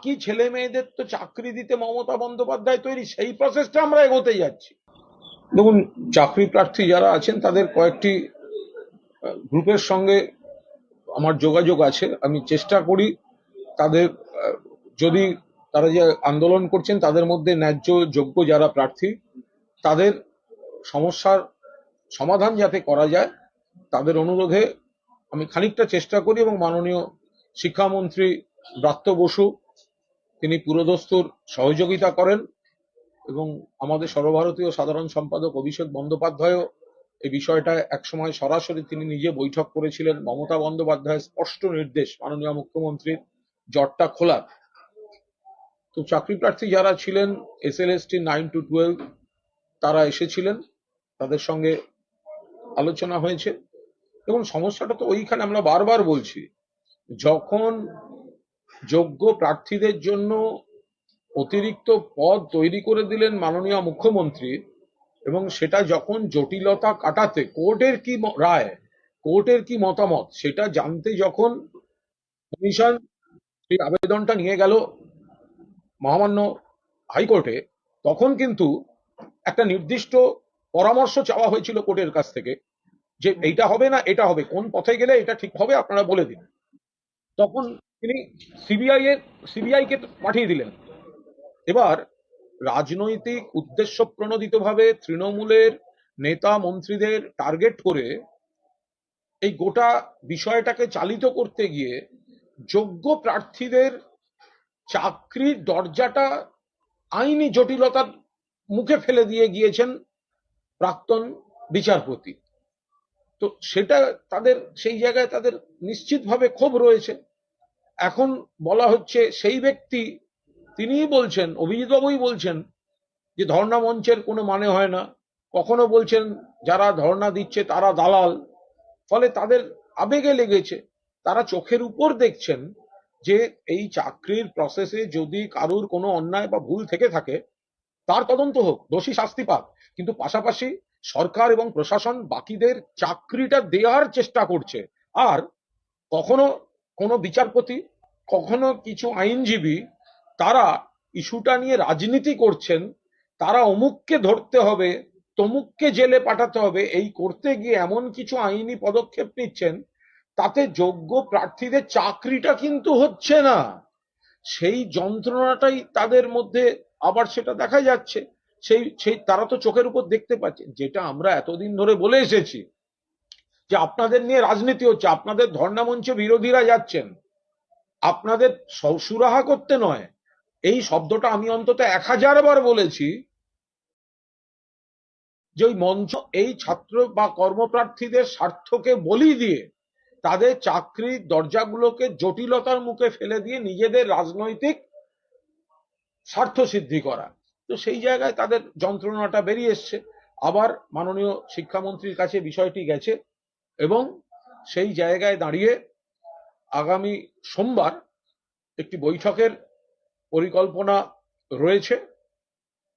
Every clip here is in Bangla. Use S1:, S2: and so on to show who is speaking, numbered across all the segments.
S1: বাকি ছেলে মেয়েদের তো চাকরি দিতে মমতা বন্দ্যোপাধ্যায় তৈরি, সেই প্রসেসটা আমরা এগোতে যাচ্ছি। দেখুন, চাকরি প্রার্থী যারা আছেন, তাদের কয়েকটি গ্রুপের সঙ্গে আমার যোগাযোগ আছে। আমি চেষ্টা করি তাদের যদি তারা যে আন্দোলন করছেন, তাদের মধ্যে ন্যায্য যোগ্য যারা প্রার্থী, তাদের সমস্যার সমাধান যাতে করা যায়, তাদের অনুরোধে আমি খানিকটা চেষ্টা করি এবং মাননীয় শিক্ষামন্ত্রী ব্রাত্য বসু তিনি পুরোদস্তুর সহযোগিতা করেন এবং আমাদের সর্বভারতীয় সাধারণ সম্পাদক অভিষেক বন্দ্যোপাধ্যায়ও এই বিষয়টা একসময় সরাসরি তিনি নিজে বৈঠক করেছিলেন। মমতা বন্দ্যোপাধ্যায়ের স্পষ্ট নির্দেশ মাননীয় মুখ্যমন্ত্রীর, জটটা খোলার তো চাকরি প্রার্থী যারা ছিলেন S L S T nine to twelve, তারা এসেছিলেন। তাদের সঙ্গে আলোচনা হয়েছে। এবং সমস্যাটা তো ওইখানে আমরা বারবার বলছি, যখন যোগ্য প্রার্থীদের জন্য অতিরিক্ত পদ তৈরি করে দিলেন মাননীয় মুখ্যমন্ত্রী এবং সেটা যখন জটিলতা কাটাতে কোর্টের কি রায়, কোর্টের কি মতামত, সেটা জানতে যখন কমিশন সেই আবেদনটা নিয়ে গেল মহামান্য হাইকোর্টে, তখন কিন্তু একটা নির্দিষ্ট পরামর্শ চাওয়া হয়েছিল কোর্টের কাছ থেকে যে এইটা হবে না, এটা হবে, কোন পথে গেলে এটা ঠিক হবে আপনারা বলে দিন। তখন তিনি সিবিআই এর সিবিআই কে পাঠিয়ে দিলেন। এবার রাজনৈতিক উদ্দেশ্য প্রণোদিতভাবে তৃণমূলের নেতা মন্ত্রীদের টার্গেট করে এই গোটা বিষয়টাকে চালিত করতে গিয়ে যোগ্য প্রার্থীদের চাকরির দরজাটা আইনি জটিলতার মুখে ফেলে দিয়ে গিয়েছেন প্রাক্তন বিচারপতি। তো সেটা তাদের, সেই জায়গায় তাদের নিশ্চিতভাবে ক্ষোভ রয়েছে। এখন বলা হচ্ছে সেই ব্যক্তি তিনিই বলছেন, অভিজিৎবাবুই বলছেন যে ধর্ণা মঞ্চের কোনো মানে হয় না। কখনো বলছেন যারা ধর্ণা দিচ্ছে তারা দালাল। ফলে তাদের আবেগে লেগেছে। তারা চোখের উপর দেখছেন যে এই চাকরির প্রসেসে যদি কারুর কোনো অন্যায় বা ভুল থেকে থাকে, তার তদন্ত হোক, দোষী শাস্তি পাক। কিন্তু পাশাপাশি সরকার এবং প্রশাসন বাকিদের চাকরিটা দেওয়ার চেষ্টা করছে। আর কখনো কোনো বিচারপতি কখনো কিছু আইনজীবী তারা ইস্যুটা নিয়ে রাজনীতি করছেন, তারা অমুককে ধরতে হবে, তমুককে জেলে পাঠাতে হবে, এই করতে গিয়ে এমন কিছু আইনি পদক্ষেপ নিচ্ছেন, তাতে যোগ্য প্রার্থীদের চাকরিটা কিন্তু হচ্ছে না। সেই যন্ত্রণাটাই তাদের মধ্যে আবার সেটা দেখা যাচ্ছে। সেই সেই তারা তো চোখের উপর দেখতে পাচ্ছে, যেটা আমরা এতদিন ধরে বলে এসেছি যে আপনাদের নিয়ে রাজনীতি হচ্ছে, আপনাদের ধর্ণা মঞ্চে বিরোধীরা যাচ্ছেন। আপনাদের সুরাহা করতে নয়। এই শব্দটা আমি অন্তত এক হাজার বার বলেছি। যে ওই মঞ্চ, এই ছাত্র বা কর্মপ্রার্থীদের স্বার্থকে বলি দিয়ে তাদের চাকরির দরজাগুলোকে জটিলতার মুখে ফেলে দিয়ে নিজেদের রাজনৈতিক স্বার্থ সিদ্ধি করা। তো সেই জায়গায় তাদের যন্ত্রণাটা বেরিয়ে এসছে। আবার মাননীয় শিক্ষামন্ত্রীর কাছে বিষয়টি গেছে এবং সেই জায়গায় দাঁড়িয়ে আগামী সোমবার একটি বৈঠকের পরিকল্পনা রয়েছে।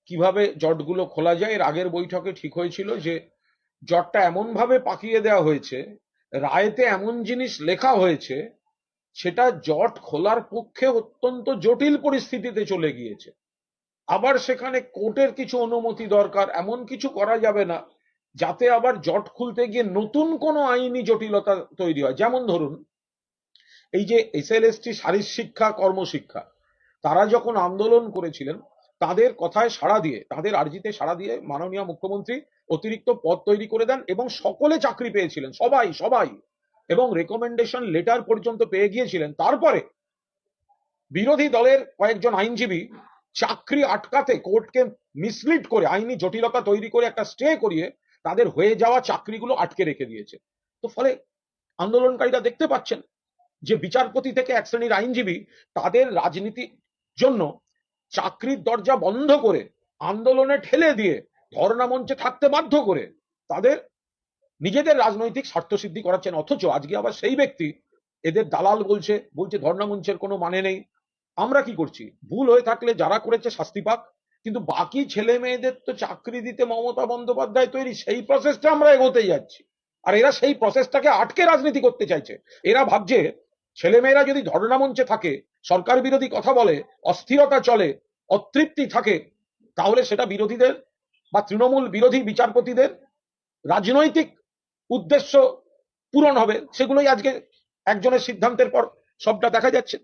S1: কীভাবে জটগুলো খোলা যায়, এর আগের বৈঠকে ঠিক হয়েছিল যে জটটা এমনভাবে পাকিয়ে দেওয়া হয়েছে, রায়েতে এমন জিনিস লেখা হয়েছে, সেটা জট খোলার পক্ষে অত্যন্ত জটিল পরিস্থিতিতে চলে গিয়েছে। আবার সেখানে কোর্টের কিছু অনুমতি দরকার, এমন কিছু করা যাবে না, যাতে আবার জট খুলতে গিয়ে নতুন কোনো আইনি জটিলতা তৈরি হয়। যেমন ধরুন এই যে এস এল এস টি শারীর শিক্ষা, কর্মশিক্ষা, তারা যখন আন্দোলন করেছিলেন, তাদের কথায় সাড়া দিয়ে, তাদের আর্জিতে সাড়া দিয়ে মাননীয় মুখ্যমন্ত্রী অতিরিক্ত পদ তৈরি করে দেন এবং সকলে চাকরি পেয়েছিলেন, সবাই সবাই, এবং রেকমেন্ডেশন লেটার পর্যন্ত পেয়ে গিয়েছিলেন। তারপরে বিরোধী দলের কয়েকজন আইনজীবী চাকরি আটকাতে কোর্টকে মিসলিড করে, আইনি জটিলতা তৈরি করে একটা স্টে করিয়ে তাদের হয়ে যাওয়া চাকরিগুলো আটকে রেখে দিয়েছে। তো ফলে আন্দোলনকারীরা দেখতে পাচ্ছেন যে বিচারপতি থেকে এক শ্রেণির আইনজীবী তাদের রাজনীতির জন্য চাকরির দরজা বন্ধ করে আন্দোলনে ঠেলে দিয়ে ধর্ণা মঞ্চে থাকতে বাধ্য করে তাদের নিজেদের রাজনৈতিক স্বার্থ সিদ্ধি করাচ্ছেন। অথচ আজকে আবার সেই ব্যক্তি এদের দালাল বলছে বলছে ধর্ণা মঞ্চের কোনো মানে নেই। আমরা কি করছি? ভুল হয়ে থাকলে যারা করেছে শাস্তি পাক, কিন্তু বাকি ছেলে মেয়েদের তো চাকরি দিতে মমতা বন্দ্যোপাধ্যায় তৈরি, সেই প্রসেসটা আমরা এগোতে যাচ্ছি। আর এরা সেই প্রসেসটাকে আটকে রাজনীতি করতে চাইছে। এরা ভাবছে ছেলেমেয়েরা যদি ধর্ণা মঞ্চে থাকে, সরকার বিরোধী কথা বলে, অস্থিরতা চলে, অতৃপ্তি থাকে, তাহলে সেটা বিরোধীদের বা তৃণমূল বিরোধী বিচারপতিদের রাজনৈতিক উদ্দেশ্য পূরণ হবে। সেগুলোই আজকে একজনের সিদ্ধান্তের পর সবটা দেখা যাচ্ছে।